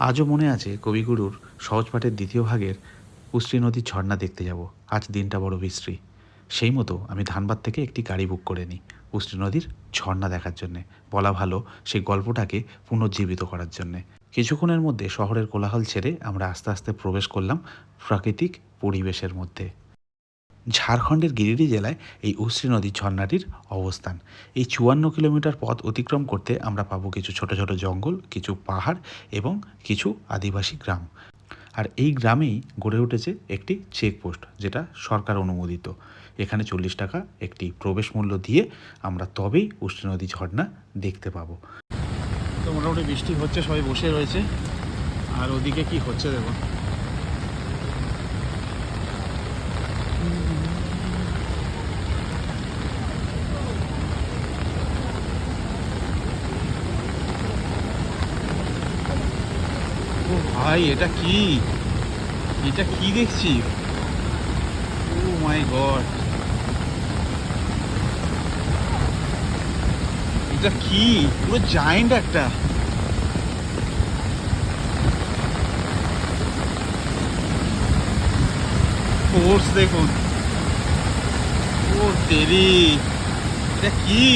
আজও মনে আছে কবিগুরুর সহজপাঠের দ্বিতীয় ভাগের উশ্রী নদীর ঝর্ণা দেখতে যাব। আজ দিনটা বড় বিশ্রী। সেই মতো আমি ধানবাদ থেকে একটি গাড়ি বুক করে নিই উশ্রী নদীর ঝর্ণা দেখার জন্যে। বলা ভালো সেই গল্পটাকে পুনর্জীবিত করার জন্যে। কিছুক্ষণের মধ্যে শহরের কোলাহল ছেড়ে আমরা আস্তে আস্তে প্রবেশ করলাম প্রাকৃতিক পরিবেশের মধ্যে। ঝাড়খণ্ডের গিরিডি জেলায় এই উশ্রী নদীর ঝর্ণাটির অবস্থান। এই চুয়ান্ন কিলোমিটার পথ অতিক্রম করতে আমরা পাবো কিছু ছোট ছোট জঙ্গল, কিছু পাহাড় এবং কিছু আদিবাসী গ্রাম। আর এই গ্রামেই গড়ে উঠেছে একটি চেকপোস্ট, যেটা সরকার অনুমোদিত। এখানে চল্লিশ টাকা একটি প্রবেশ মূল্য দিয়ে আমরা তবেই উষ্ণ নদী ঝর্ণা দেখতে পাবো। তো মোটামুটি বৃষ্টি হচ্ছে, সবাই বসে রয়েছে। আর ওদিকে কি হচ্ছে দেখো ও ভাই, এটা কি? এটা কি দেখছি? ও মাই গড এটা কি? পুরো জায়েন্ট একটা। ফোর্স দেখুন। ও তেরি এটা কি?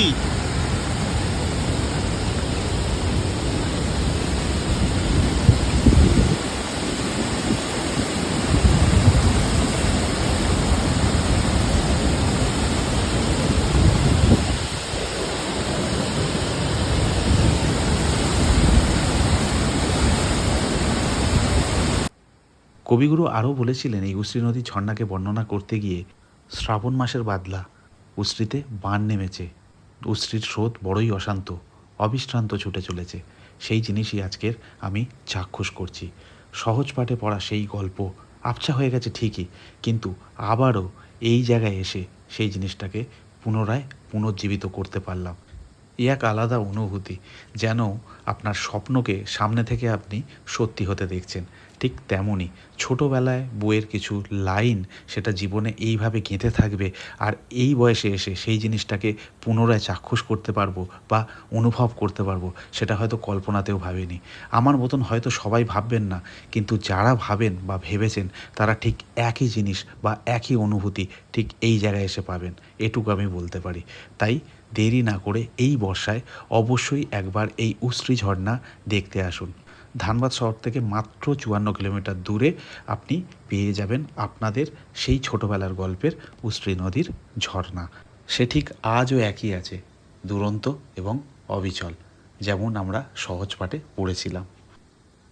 কবিগুরু আরও বলেছিলেন, এই উশ্রী নদীর ঝর্ণাকে বর্ণনা করতে গিয়ে শ্রাবণ মাসের বাদলা। উশ্রীতে বান নেমেছে। উশ্রীর স্রোত বড়ই অশান্ত, অবিশ্রান্ত ছুটে চলেছে। সেই জিনিসই আজকের আমি চাক্ষুষ করছি। সহজ পাঠে পড়া সেই গল্প আবছা হয়ে গেছে ঠিকই, কিন্তু আবারও এই জায়গায় এসে সেই জিনিসটাকে পুনরায় পুনর্জীবিত করতে পারলাম। এ এক আলাদা অনুভূতি, যেন আপনার স্বপ্নকে সামনে থেকে আপনি সত্যি হতে দেখছেন। ঠিক তেমনই। ছোটোবেলায় বইয়ের কিছু লাইন সেটা জীবনে এইভাবে গেঁথে থাকবে আর এই বয়সে এসে সেই জিনিসটাকে পুনরায় চাক্ষুষ করতে পারব বা অনুভব করতে পারব, সেটা হয়তো কল্পনাতেও ভাবিনি। আমার মতন হয়তো সবাই ভাববেন না, কিন্তু যারা ভাবেন বা ভেবেছেন তারা ঠিক একই জিনিস বা একই অনুভূতি ঠিক এই জায়গায় এসে পাবেন, এটুকু আমি বলতে পারি। তাই দেরি না করে এই বর্ষায় অবশ্যই একবার এই উশ্রী ঝর্ণা দেখতে আসুন। ধানবাদ শহর থেকে মাত্র চুয়ান্ন কিলোমিটার দূরে আপনি পেয়ে যাবেন আপনাদের সেই ছোটোবেলার গল্পের উশ্রী নদীর ঝর্ণা। সে ঠিক আজও একই আছে, দুরন্ত এবং অবিচল, যেমন আমরা সহজ পাঠে পড়েছিলাম।